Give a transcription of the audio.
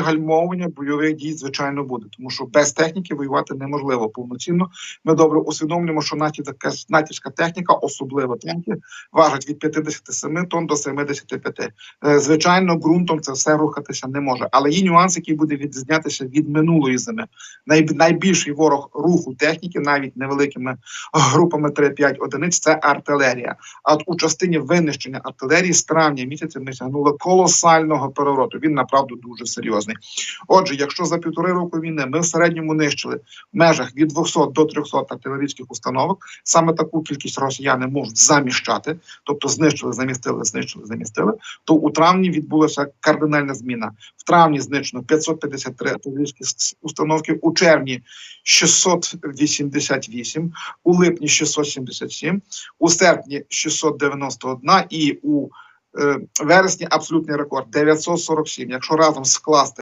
Гальмовування бойових дій, звичайно, буде, тому що без техніки воювати неможливо повноцінно. Ми добре усвідомлюємо, що натівська, натівська техніка, особливо танки, важить від 57 тонн до 75. Е, Звичайно, ґрунтом це все рухатися не може. Але є нюанс, який буде відрізнятися від минулої зими. Най, найбільший ворог руху техніки, навіть невеликими групами 3-5 одиниць, це артилерія. А от у частині винищення артилерії з травня місяця ми сягнули колосального перевороту. Він направду дуже серйозний. Отже, якщо за півтори року війни ми в середньому нищили в межах від 200 до 300 артилерійських установок, саме таку кількість росіяни можуть заміщати, тобто знищили, замістили, знищили, замістили. То у травні відбулася кардинальна зміна. В травні знищено 553 артилерійські установки, у червні 688, у липні 677, у серпні 691 і у вересні абсолютний рекорд 947. Якщо разом скласти